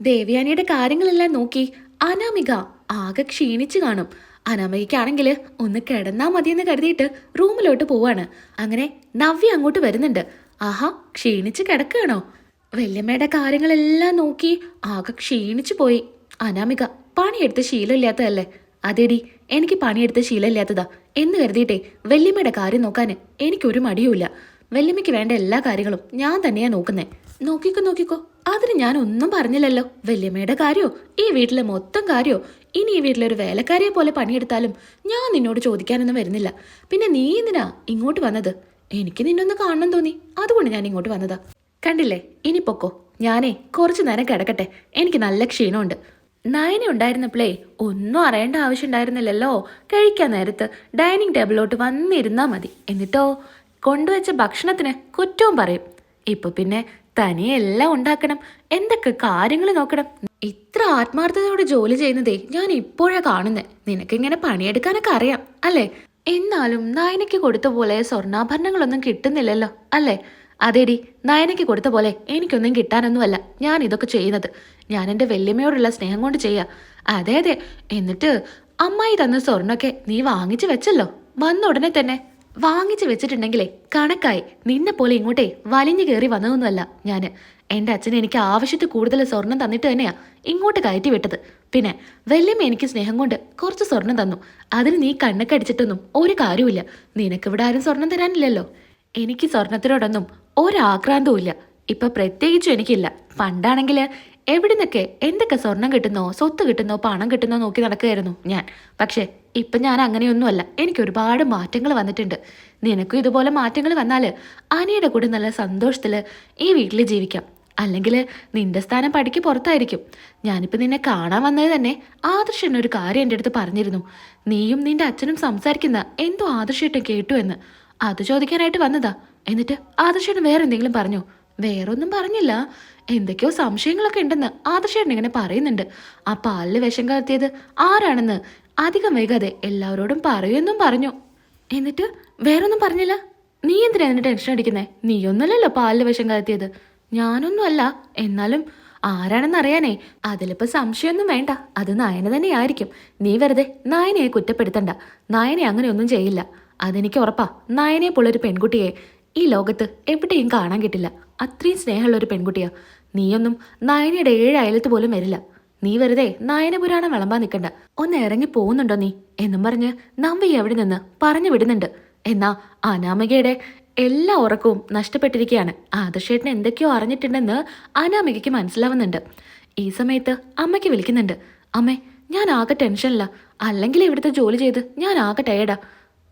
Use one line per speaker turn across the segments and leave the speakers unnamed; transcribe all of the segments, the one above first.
ദേവയാനിയുടെ കാര്യങ്ങളെല്ലാം നോക്കി അനാമിക ആകെ ക്ഷീണിച്ചു കാണും. അനാമികയ്ക്കാണെങ്കിൽ ഒന്ന് കിടന്നാ മതിയെന്ന് കരുതിയിട്ട് റൂമിലോട്ട് പോവാണ്. അങ്ങനെ നവ്യ അങ്ങോട്ട് വരുന്നുണ്ട്. ആഹാ ക്ഷീണിച്ച് കിടക്കുകയാണോ? വല്യമ്മയുടെ കാര്യങ്ങളെല്ലാം നോക്കി ആകെ ക്ഷീണിച്ചു പോയി. അനാമിക പണിയെടുത്ത ശീലമില്ലാത്തതല്ലേ? അതേടി എനിക്ക് പണിയെടുത്ത ശീലമില്ലാത്തതാ എന്ന് കരുതിയിട്ടേ വല്യമ്മയുടെ കാര്യം നോക്കാൻ എനിക്കൊരു മടിയുമില്ല. വല്യമ്മയ്ക്ക് വേണ്ട എല്ലാ കാര്യങ്ങളും ഞാൻ തന്നെയാ നോക്കുന്നേ. നോക്കിക്കോ നോക്കിക്കോ. അതിന് ഞാൻ ഒന്നും പറഞ്ഞില്ലല്ലോ. വല്യമ്മയുടെ കാര്യോ ഈ വീട്ടിലെ മൊത്തം കാര്യോ ഇനി ഈ വീട്ടിലൊരു വേലക്കാരിയെ പോലെ പണിയെടുത്താലും ഞാൻ നിന്നോട് ചോദിക്കാനൊന്നും വരുന്നില്ല. പിന്നെ നീ എന്തിനാ ഇങ്ങോട്ട് വന്നത്? എനിക്ക് നിന്നൊന്ന് കാണണം തോന്നി. അതുകൊണ്ട് ഞാൻ ഇങ്ങോട്ട് വന്നതാ. കണ്ടില്ലേ? ഇനി പൊക്കോ. ഞാനേ കുറച്ചു നേരം കിടക്കട്ടെ. എനിക്ക് നല്ല ക്ഷീണമുണ്ട്. നയന ഉണ്ടായിരുന്നപ്പോഴേ ഒന്നും അറിയേണ്ട ആവശ്യം ഉണ്ടായിരുന്നില്ലല്ലോ കഴിക്കാൻ നേരത്ത് ഡൈനിങ് ടേബിളിലോട്ട് വന്നിരുന്നാ മതി. എന്നിട്ടോ കൊണ്ടുവച്ച ഭക്ഷണത്തിന് കുറ്റവും പറയും. ഇപ്പൊ പിന്നെ തനിയെ എല്ലാം ഉണ്ടാക്കണം. എന്തൊക്കെ കാര്യങ്ങൾ നോക്കണം. ഇത്ര ആത്മാർത്ഥതയോടെ ജോലി ചെയ്യുന്നതേ ഞാൻ ഇപ്പോഴാ കാണുന്നേ. നിനക്കിങ്ങനെ പണിയെടുക്കാനൊക്കെ അറിയാം അല്ലേ? എന്നാലും നയനയ്ക്ക് കൊടുത്ത പോലെ സ്വർണാഭരണങ്ങളൊന്നും കിട്ടുന്നില്ലല്ലോ അല്ലേ? അതേടി നയനയ്ക്ക് കൊടുത്ത പോലെ എനിക്കൊന്നും കിട്ടാനൊന്നുമല്ല ഞാൻ ഇതൊക്കെ ചെയ്യുന്നത്. ഞാൻ എന്റെ വല്യമ്മയോടുള്ള സ്നേഹം കൊണ്ട് ചെയ്യാ. അതെ അതെ. എന്നിട്ട് അമ്മായി തന്ന സ്വർണൊക്കെ നീ വാങ്ങിച്ചു വെച്ചല്ലോ. വന്ന ഉടനെ തന്നെ വാങ്ങിച്ചു വെച്ചിട്ടുണ്ടെങ്കിലേ കണക്കായി. നിന്നെ പോലെ ഇങ്ങോട്ടേ വലിഞ്ഞു കയറി വന്നതൊന്നുമല്ല ഞാൻ. എന്റെ അച്ഛൻ എനിക്ക് ആവശ്യത്തിൽ കൂടുതൽ സ്വർണം തന്നിട്ട് തന്നെയാ ഇങ്ങോട്ട് കയറ്റി വിട്ടത്. പിന്നെ വല്യമ്മ എനിക്ക് സ്നേഹം കൊണ്ട് കുറച്ച് സ്വർണം തന്നു. അതിന് നീ കണ്ണൊക്കെ അടിച്ചിട്ടൊന്നും ഒരു കാര്യമില്ല നിനക്കിവിടെ ആരും സ്വർണം തരാനില്ലല്ലോ. എനിക്ക് സ്വർണത്തിനോടൊന്നും ഒരാക്രാന്തവും ഇല്ല. ഇപ്പൊ പ്രത്യേകിച്ചും എനിക്കില്ല. പണ്ടാണെങ്കിൽ എവിടുന്നൊക്കെ എന്തൊക്കെ സ്വർണം കിട്ടുന്നോ സ്വത്ത് കിട്ടുന്നോ പണം കിട്ടുന്നോ നോക്കി നടക്കുകയായിരുന്നു ഞാൻ. പക്ഷേ ഇപ്പൊ ഞാൻ അങ്ങനെയൊന്നുമല്ല. എനിക്ക് ഒരുപാട് മാറ്റങ്ങൾ വന്നിട്ടുണ്ട്. നിനക്കും ഇതുപോലെ മാറ്റങ്ങൾ വന്നാൽ അനിയുടെ കൂടെ നല്ല സന്തോഷത്തിൽ ഈ വീട്ടിൽ ജീവിക്കാം. അല്ലെങ്കിൽ നിന്റെ സ്ഥാനം പടിക്ക് പുറത്തായിരിക്കും. ഞാനിപ്പോൾ നിന്നെ കാണാൻ വന്നത് തന്നെ ആദർശൻ ഒരു കാര്യം എന്റെ അടുത്ത് പറഞ്ഞിരുന്നു. നീയും നിന്റെ അച്ഛനും സംസാരിക്കുന്ന എന്തോ ആദർശേട്ടൻ കേട്ടു എന്ന്. അത് ചോദിക്കാനായിട്ട് വന്നതാ. എന്നിട്ട് ആദർശൻ വേറെ എന്തെങ്കിലും പറഞ്ഞോ? വേറൊന്നും പറഞ്ഞില്ല. എന്തൊക്കെയോ സംശയങ്ങളൊക്കെ ഉണ്ടെന്ന് ആദർശേട്ടൻ ഇങ്ങനെ പറയുന്നുണ്ട്. ആ പാലിൽ വിഷം കലർത്തിയത് ആരാണെന്ന് അധികം വൈകാതെ എല്ലാവരോടും പറയുമെന്നും പറഞ്ഞു. എന്നിട്ട് വേറൊന്നും പറഞ്ഞില്ല. നീ എന്തിനാ എന്നെ ടെൻഷൻ അടിക്കുന്നേ? നീയൊന്നുമല്ലല്ലോ പാലിൽ വിഷം കലർത്തിയത് ഞാനൊന്നുമല്ല. എന്നാലും ആരാണെന്ന് അറിയാനേ അതിലിപ്പോ സംശയമൊന്നും വേണ്ട. അത് നായന തന്നെയായിരിക്കും. നീ വെറുതെ നായനയെ കുറ്റപ്പെടുത്തണ്ട. നായനെ അങ്ങനെയൊന്നും ചെയ്യില്ല. അതെനിക്ക് ഉറപ്പാ. നായനെ പോലൊരു പെൺകുട്ടിയെ ഈ ലോകത്ത് എവിടെയും കാണാൻ കിട്ടില്ല. അത്രയും സ്നേഹമുള്ള ഒരു പെൺകുട്ടിയാ. നീയൊന്നും നായനയുടെ ഏഴ് അയലത്ത് പോലും വരില്ല. നീ വെറുതെ നയനപുരാണം വിളമ്പാൻ നിൽക്കണ്ട ഒന്ന് ഇറങ്ങി പോകുന്നുണ്ടോ നീ? എന്നും പറഞ്ഞ് നമ്പി എവിടെ നിന്ന് പറഞ്ഞു വിടുന്നുണ്ട്. എന്നാ അനാമികയുടെ എല്ലാ ഉറക്കവും നഷ്ടപ്പെട്ടിരിക്കുകയാണ് ആദർശേട്ടൻ എന്തൊക്കെയോ അറിഞ്ഞിട്ടുണ്ടെന്ന് അനാമികയ്ക്ക് മനസ്സിലാവുന്നുണ്ട്. ഈ സമയത്ത് അമ്മയ്ക്ക് വിളിക്കുന്നുണ്ട്. അമ്മേ ഞാൻ ആകെ ടെൻഷനില്ല അല്ലെങ്കിൽ ഇവിടുത്തെ ജോലി ചെയ്ത് ഞാൻ ആകെ ടയേർഡാ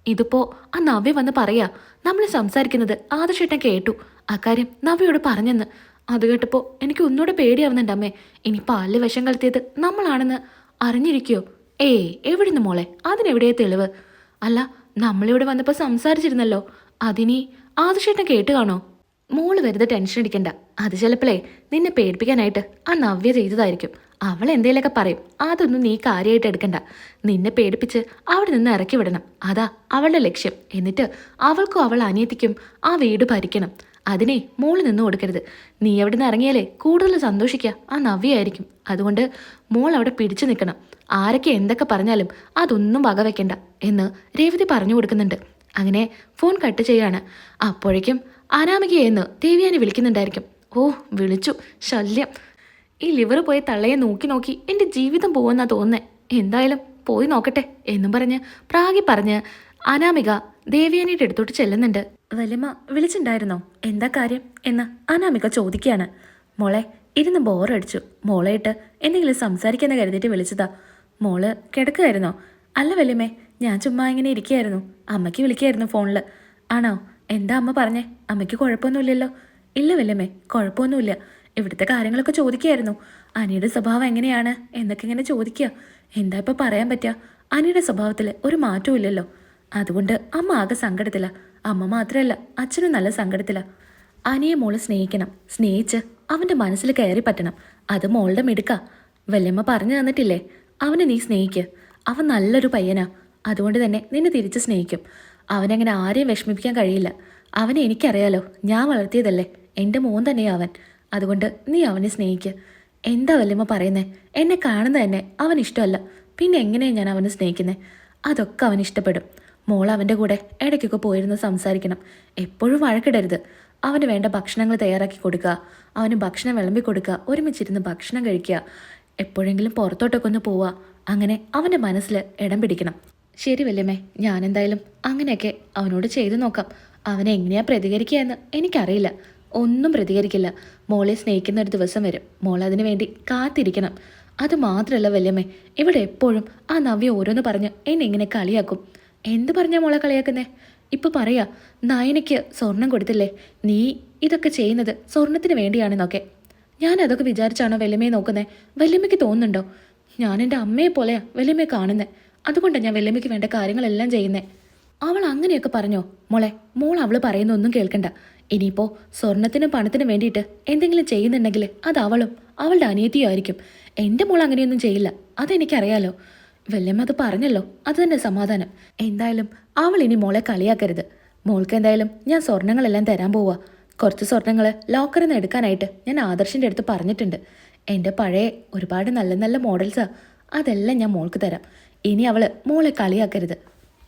ഇതിപ്പോ ആ നവ്യ വന്ന് പറയാ നമ്മൾ സംസാരിക്കുന്നത് ആദർശേട്ടൻ കേട്ടു. അക്കാര്യം നവ്യയോട് പറഞ്ഞെന്ന്. അത് കേട്ടപ്പോൾ എനിക്ക് ഒന്നുകൂടെ പേടിയാവുന്നുണ്ട് അമ്മേ. ഇനി പാലിൽ വിഷം കലത്തിയത് നമ്മളാണെന്ന് അറിഞ്ഞിരിക്കോ ഏയ് എവിടുന്ന് മോളെ? അതിനെവിടെയാ തെളിവ്? അല്ല നമ്മളിവിടെ വന്നപ്പോൾ സംസാരിച്ചിരുന്നല്ലോ. അതിനി ആദർശേട്ടൻ കേട്ട് കാണോ? മോൾ വെറുതെ ടെൻഷൻ അടിക്കണ്ട. അത് ചിലപ്പോഴേ നിന്നെ പേടിപ്പിക്കാനായിട്ട് ആ നവ്യ ചെയ്തതായിരിക്കും. അവൾ എന്തേലൊക്കെ പറയും. അതൊന്നും നീ കാര്യമായിട്ട് എടുക്കണ്ട. നിന്നെ പേടിപ്പിച്ച് അവിടെ നിന്ന് ഇറക്കി വിടണം. അതാ അവളുടെ ലക്ഷ്യം. എന്നിട്ട് അവൾക്കും അവൾ അനിയത്തിക്കും ആ വീട് ഭരിക്കണം. അതിനെ മോൾ നിന്ന് കൊടുക്കരുത്. നീ അവിടെ നിന്ന് ഇറങ്ങിയാലേ കൂടുതൽ സന്തോഷിക്കുക ആ നവ്യായിരിക്കും അതുകൊണ്ട് മോൾ അവിടെ പിടിച്ചു നിൽക്കണം. ആരൊക്കെ എന്തൊക്കെ പറഞ്ഞാലും അതൊന്നും വകവെക്കണ്ട എന്ന് രേവതി പറഞ്ഞു കൊടുക്കുന്നുണ്ട്. അങ്ങനെ ഫോൺ കട്ട് ചെയ്യാണ്. അപ്പോഴേക്കും അനാമികയെന്ന് ദേവിയാനെ വിളിക്കുന്നുണ്ടായിരിക്കും. ഓ വിളിച്ചു. ശല്യം. ഈ ലിവർ പോയി തള്ളയെ നോക്കി നോക്കി എന്റെ ജീവിതം പോവെന്നാ തോന്നേ എന്തായാലും പോയി നോക്കട്ടെ എന്നും പറഞ്ഞ് പ്രാഗി പറഞ്ഞ് അനാമിക ദേവിയാനിയുടെ അടുത്തോട്ട് ചെല്ലുന്നുണ്ട്. വലിമ വിളിച്ചിണ്ടായിരുന്നോ? എന്താ കാര്യം? എന്ന് അനാമിക ചോദിക്കുകയാണ്. മോളെ ഇരുന്ന് ബോറടിച്ചു. മോളായിട്ട് എന്തെങ്കിലും സംസാരിക്കാന്ന് കരുതിയിട്ട് വിളിച്ചതാ. മോൾ കിടക്കുമായിരുന്നോ അല്ല വല്യമ്മേ ഞാൻ ചുമ്മാ ഇങ്ങനെ ഇരിക്കുകയായിരുന്നു അമ്മയ്ക്ക് വിളിക്കായിരുന്നു ഫോണിൽ ആണോ? എന്താ അമ്മ പറഞ്ഞേ? അമ്മയ്ക്ക് കുഴപ്പമൊന്നുമില്ലല്ലോ. ഇല്ല വല്യമ്മേ കുഴപ്പമൊന്നുമില്ല. ഇവിടുത്തെ കാര്യങ്ങളൊക്കെ ചോദിക്കുകയായിരുന്നു അനിയുടെ സ്വഭാവം എങ്ങനെയാണ്? എന്നൊക്കെ ഇങ്ങനെ ചോദിക്കുക. എന്താ ഇപ്പം പറയാൻ പറ്റുക? അനിയുടെ സ്വഭാവത്തിൽ ഒരു മാറ്റവും ഇല്ലല്ലോ. അതുകൊണ്ട് അമ്മ ആകെ സങ്കടത്തില്ല അമ്മ മാത്രമല്ല അച്ഛനും നല്ല സങ്കടത്തില്ല അനിയെ മോൾ സ്നേഹിക്കണം. സ്നേഹിച്ച് അവന്റെ മനസ്സിൽ കയറി പറ്റണം. അത് മോളുടെ മിടുക്ക. വല്യമ്മ പറഞ്ഞു തന്നിട്ടില്ലേ അവനെ നീ സ്നേഹിക്ക്. അവൻ നല്ലൊരു പയ്യനാ. അതുകൊണ്ട് തന്നെ നിന്നെ തിരിച്ച് സ്നേഹിക്കും. അവനങ്ങനെ ആരെയും വിഷമിപ്പിക്കാൻ കഴിയില്ല. അവനെ എനിക്കറിയാലോ ഞാൻ വളർത്തിയതല്ലേ. എന്റെ മോൻ തന്നെയാ അവൻ. അതുകൊണ്ട് നീ അവനെ സ്നേഹിക്ക്. എന്താ വല്യമ്മ പറയുന്നേ? എന്നെ കാണുന്ന തന്നെ അവൻ ഇഷ്ടമല്ല. പിന്നെ എങ്ങനെയാണ് ഞാൻ അവനെ സ്നേഹിക്കുന്നത് അതൊക്കെ അവൻ ഇഷ്ടപ്പെടും. മോൾ അവന്റെ കൂടെ ഇടയ്ക്കൊക്കെ പോയിരുന്ന് സംസാരിക്കണം. എപ്പോഴും വഴക്കിടരുത്. അവന് വേണ്ട ഭക്ഷണങ്ങൾ തയ്യാറാക്കി കൊടുക്കുക. അവന് ഭക്ഷണം വിളമ്പി കൊടുക്കുക. ഒരുമിച്ചിരുന്ന് ഭക്ഷണം കഴിക്കുക. എപ്പോഴെങ്കിലും പുറത്തോട്ടൊക്കെ ഒന്ന് പോവുക. അങ്ങനെ അവന്റെ മനസ്സിൽ ഇടം പിടിക്കണം. ശരി വല്യമ്മേ ഞാനെന്തായാലും അങ്ങനെയൊക്കെ അവനോട് ചെയ്തു നോക്കാം. അവനെ എങ്ങനെയാണ് പ്രതികരിക്കുക എന്ന് എനിക്കറിയില്ല. ഒന്നും പ്രതികരിക്കില്ല. മോളെ സ്നേഹിക്കുന്ന ഒരു ദിവസം വരും. മോൾ അതിനു വേണ്ടി കാത്തിരിക്കണം. അത് മാത്രമല്ല വല്യമ്മേ ഇവിടെ എപ്പോഴും ആ നവ്യ ഓരോന്ന് പറഞ്ഞ് എന്നെ ഇങ്ങനെ കളിയാക്കും. എന്ത് പറഞ്ഞാ മോളെ കളിയാക്കുന്നേ? ഇപ്പൊ പറയാ നയനയ്ക്ക് സ്വർണം കൊടുത്തില്ലേ? നീ ഇതൊക്കെ ചെയ്യുന്നത് സ്വർണത്തിന് വേണ്ടിയാണെന്നൊക്കെ. ഞാൻ അതൊക്കെ വിചാരിച്ചാണോ വെല്ലമ്മയെ നോക്കുന്നേ? വെല്ലമ്മയ്ക്ക് തോന്നുന്നുണ്ടോ? ഞാൻ എന്റെ അമ്മയെ പോലെയാ വെല്ലമ്മയെ കാണുന്നേ. അതുകൊണ്ടാണ് ഞാൻ വെല്ലമ്മയ്ക്ക് വേണ്ട കാര്യങ്ങളെല്ലാം ചെയ്യുന്നേ. അവൾ അങ്ങനെയൊക്കെ പറഞ്ഞോ? മോളെ മോൾ അവൾ പറയുന്ന ഒന്നും കേൾക്കണ്ട. ഇനിയിപ്പോ സ്വർണത്തിനും പണത്തിനും വേണ്ടിയിട്ട് എന്തെങ്കിലും ചെയ്യുന്നുണ്ടെങ്കിൽ അത് അവളും അവളുടെ അനിയത്തിയും ആയിരിക്കും. എന്റെ മോൾ അങ്ങനെയൊന്നും ചെയ്യില്ല. അതെനിക്കറിയാലോ. വല്യമ്മ അത് പറഞ്ഞല്ലോ. അത് തന്നെ സമാധാനം. എന്തായാലും അവൾ ഇനി മോളെ കളിയാക്കരുത്. മോൾക്ക് എന്തായാലും ഞാൻ സ്വർണങ്ങളെല്ലാം തരാൻ പോവാ. കുറച്ച് സ്വർണങ്ങൾ ലോക്കറിൽ നിന്ന് എടുക്കാനായിട്ട് ഞാൻ ആദർശിന്റെ അടുത്ത് പറഞ്ഞിട്ടുണ്ട്. എന്റെ പഴയ ഒരുപാട് നല്ല നല്ല മോഡൽസാ. അതെല്ലാം ഞാൻ മോൾക്ക് തരാം. ഇനി അവൾ മോളെ കളിയാക്കരുത്.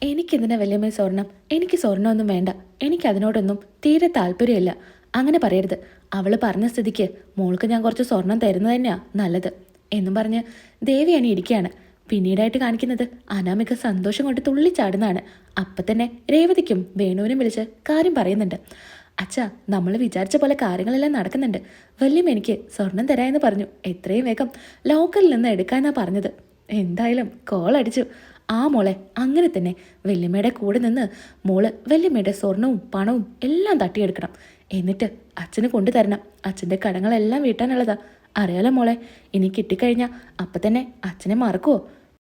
എനിക്കെന്തിനാ വല്യമ്മ സ്വർണം? എനിക്ക് സ്വർണമൊന്നും വേണ്ട. എനിക്ക് അതിനോടൊന്നും തീരെ താല്പര്യമില്ല. അങ്ങനെ പറയരുത്. അവൾ പറഞ്ഞ സ്ഥിതിക്ക് മോൾക്ക് ഞാൻ കുറച്ച് സ്വർണം തരുന്നത് തന്നെയാ നല്ലത്. എന്നും പറഞ്ഞ് ദേവി അനി ഇരിക്കുകയാണ്. പിന്നീടായിട്ട് കാണിക്കുന്നത് അനാമിക സന്തോഷം കൊണ്ട് തുള്ളിച്ചാടുന്നതാണ് അപ്പം തന്നെ രേവതിക്കും വേണുവിനും വിളിച്ച് കാര്യം പറയുന്നുണ്ട്. അച്ഛാ നമ്മൾ വിചാരിച്ച പോലെ കാര്യങ്ങളെല്ലാം നടക്കുന്നുണ്ട്. വല്യം എനിക്ക് സ്വർണം തരാമെന്ന് പറഞ്ഞു. എത്രയും വേഗം ലോക്കറിൽ നിന്ന് എടുക്കാനാ പറഞ്ഞത്. എന്തായാലും കോൾ അടിച്ചു. ആ മോളെ അങ്ങനെ തന്നെ വല്യമ്മയുടെ കൂടെ നിന്ന് മോൾ വല്യമ്മയുടെ സ്വർണവും പണവും എല്ലാം തട്ടിയെടുക്കണം. എന്നിട്ട് അച്ഛന് കൊണ്ടുതരണം അച്ഛന്റെ കടങ്ങളെല്ലാം വീട്ടാനുള്ളതാ. അറിയാലോ മോളെ ഇനി കിട്ടിക്കഴിഞ്ഞാൽ അപ്പം തന്നെ അച്ഛനെ മറക്കുവോ?